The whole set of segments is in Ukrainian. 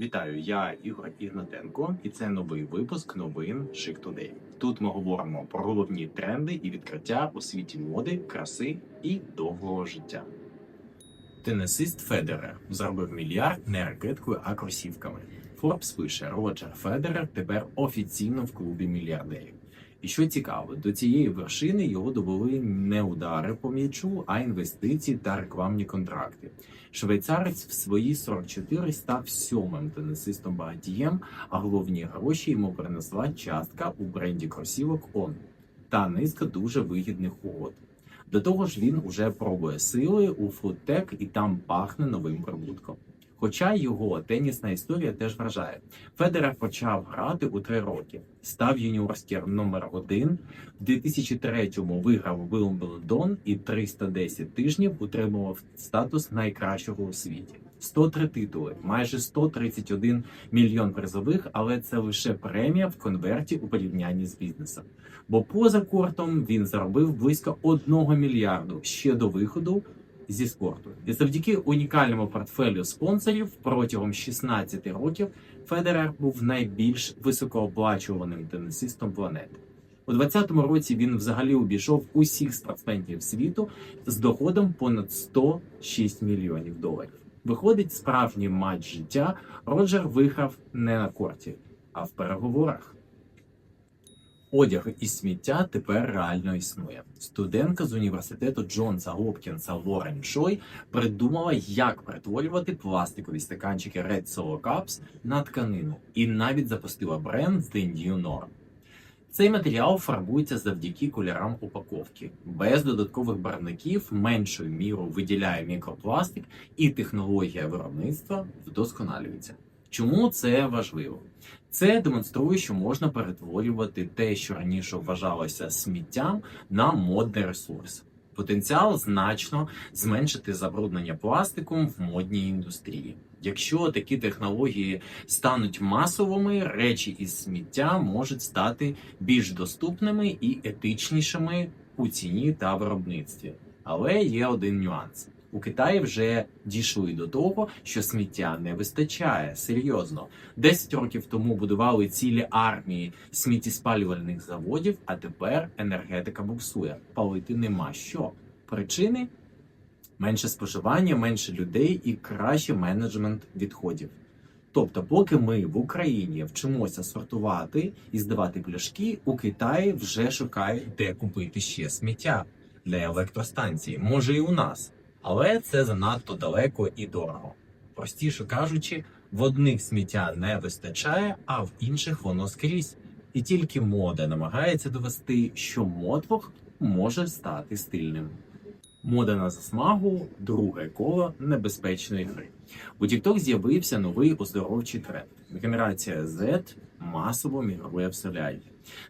Вітаю, я Ігор Ігнатенко, і це новий випуск новин Chic Today. Тут ми говоримо про головні тренди і відкриття у світі моди, краси і довгого життя. Тенесист Федерер зробив мільярд не ракеткою, а кросівками. Форбс пише, Роджер Федерер тепер офіційно в клубі мільярдерів. І що цікаво, до цієї вершини його довели не удари по м'ячу, а інвестиції та рекламні контракти. Швейцарець в свої 44 став сьомим тенісистом багатієм, а головні гроші йому принесла частка у бренді кросівок Он та низка дуже вигідних угод. До того ж, він уже пробує сили у фудтек і там пахне новим прибутком. Хоча його тенісна історія теж вражає. Федерер почав грати у три роки, став юніорським номер один. В 2003-му виграв Вимблдон і 310 тижнів утримував статус найкращого у світі. 103 титули, майже 131 мільйон призових, але це лише премія в конверті у порівнянні з бізнесом. Бо поза кортом він заробив близько 1 мільярду ще до виходу зі спорту. І завдяки унікальному портфелю спонсорів протягом 16 років Федерер був найбільш високооплачуваним тенісистом планети. У 2020 році він взагалі обійшов усіх спортсменів світу з доходом понад 106 мільйонів доларів. Виходить, справжній матч життя Роджер виграв не на корті, а в переговорах. Одяг із сміття тепер реально існує. Студентка з університету Джонса Гопкінса Лорен Шой придумала, як перетворювати пластикові стаканчики Red Solo Cups на тканину, і навіть запустила бренд The New Norm. Цей матеріал фарбується завдяки кольорам упаковки, без додаткових барвників, меншою мірою виділяє мікропластик, і технологія виробництва вдосконалюється. Чому це важливо? Це демонструє, що можна перетворювати те, що раніше вважалося сміттям, на модний ресурс. Потенціал значно зменшити забруднення пластиком в модній індустрії. Якщо такі технології стануть масовими, речі із сміття можуть стати більш доступними і етичнішими у ціні та виробництві. Але є один нюанс. У Китаї вже дійшли до того, що сміття не вистачає серйозно. Десять років тому будували цілі армії сміттєспалювальних заводів, а тепер енергетика буксує. Палити нема що. Причини менше споживання, менше людей і кращий менеджмент відходів. Тобто, поки ми в Україні вчимося сортувати і здавати пляшки, у Китаї вже шукають, де купити ще сміття для електростанції. Може і у нас. Але це занадто далеко і дорого. Простіше кажучи, в одних сміття не вистачає, а в інших воно скрізь. І тільки мода намагається довести, що мотлох може стати стильним. Мода на засмагу друге коло небезпечної гри. У TikTok з'явився новий оздоровчий тренд. Генерація Z масово мігрує в солярі.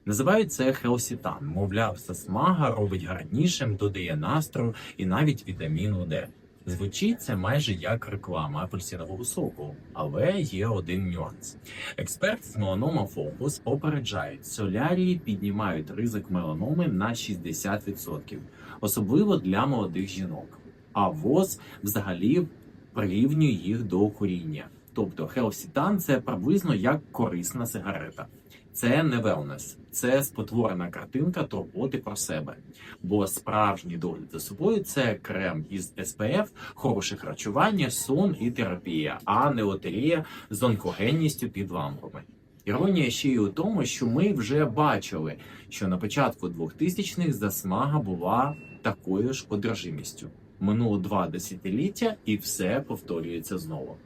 Називають це хелсітан. Мовляв, засмага робить гарнішим, додає настрою і навіть вітаміну D. Звучить це майже як реклама апельсинового соку, але є один нюанс. Експерт з меланома Focus попереджають, солярії піднімають ризик меланоми на 60%, особливо для молодих жінок. А ВОЗ взагалі прирівнює їх до куріння. Тобто хелсітан це приблизно як корисна сигарета. Це не велнес, це спотворена картинка турботи про себе. Бо справжній догляд за собою це крем із СПФ, хороше харчування, сон і терапія, а не лотерія з онкогенністю під лампами. Іронія ще й у тому, що ми вже бачили, що на початку 2000-х засмага була такою ж одержимістю. Минуло два десятиліття, і все повторюється знову.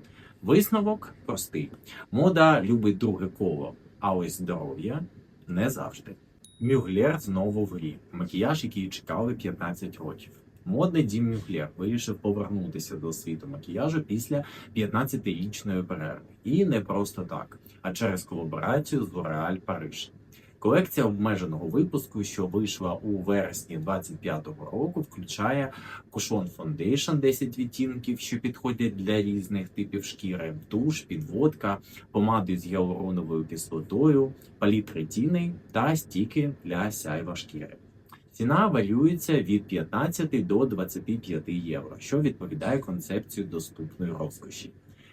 Висновок простий: мода любить друге коло, а ось здоров'я не завжди. Мюглер знову в грі. Макіяж, який чекали 15 років. Модний дім Мюглер вирішив повернутися до світу макіяжу після 15-річної перерви. І не просто так, а через колаборацію з L'Oréal Париж. Колекція обмеженого випуску, що вийшла у вересні 25-го року, включає кушон Foundation 10 відтінків, що підходять для різних типів шкіри, туш, підводка, помади з гіалуроновою кислотою, палітри тіней та стіки для сяйва шкіри. Ціна варіюється від 15 до 25 євро, що відповідає концепції доступної розкоші.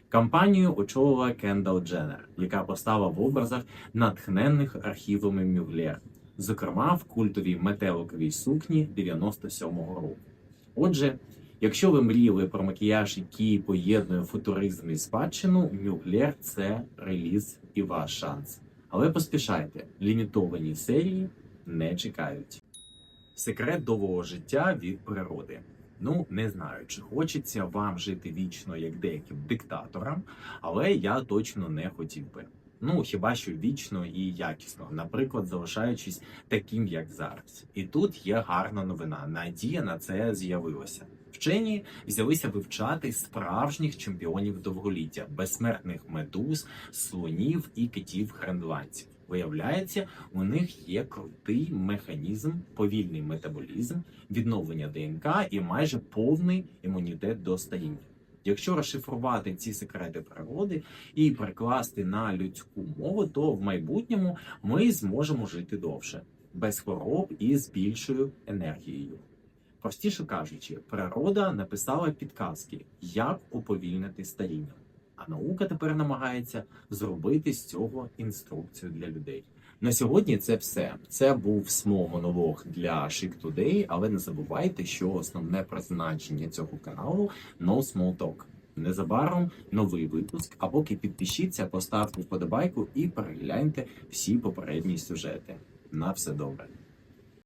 Кампанію очолила Кендал Дженнер, яка постала в образах натхненних архівами Мюглєр, зокрема в культовій метеликовій сукні 97-го року. Отже, якщо ви мріяли про макіяж, який поєднує футуризм і спадщину, Мюглєр це реліз і ваш шанс. Але поспішайте, лімітовані серії не чекають. Секрет довгого життя від природи. Ну, не знаю, чи хочеться вам жити вічно як деяким диктаторам, але я точно не хотів би. Ну, хіба що вічно і якісно, наприклад, залишаючись таким, як зараз. І тут є гарна новина. Надія на це з'явилася. Вчені взялися вивчати справжніх чемпіонів довголіття, безсмертних медуз, слонів і китів гренландців. Виявляється, у них є крутий механізм, повільний метаболізм, відновлення ДНК і майже повний імунітет до старіння. Якщо розшифрувати ці секрети природи і перекласти на людську мову, то в майбутньому ми зможемо жити довше, без хвороб і з більшою енергією. Простіше кажучи, природа написала підказки, як уповільнити старіння. А наука тепер намагається зробити з цього інструкцію для людей. На сьогодні це все. Це був смол монолог для Chic Today, але не забувайте, що основне призначення цього каналу No Small Talk. Незабаром новий випуск. А поки підпишіться, поставте вподобайку і перегляньте всі попередні сюжети. На все добре.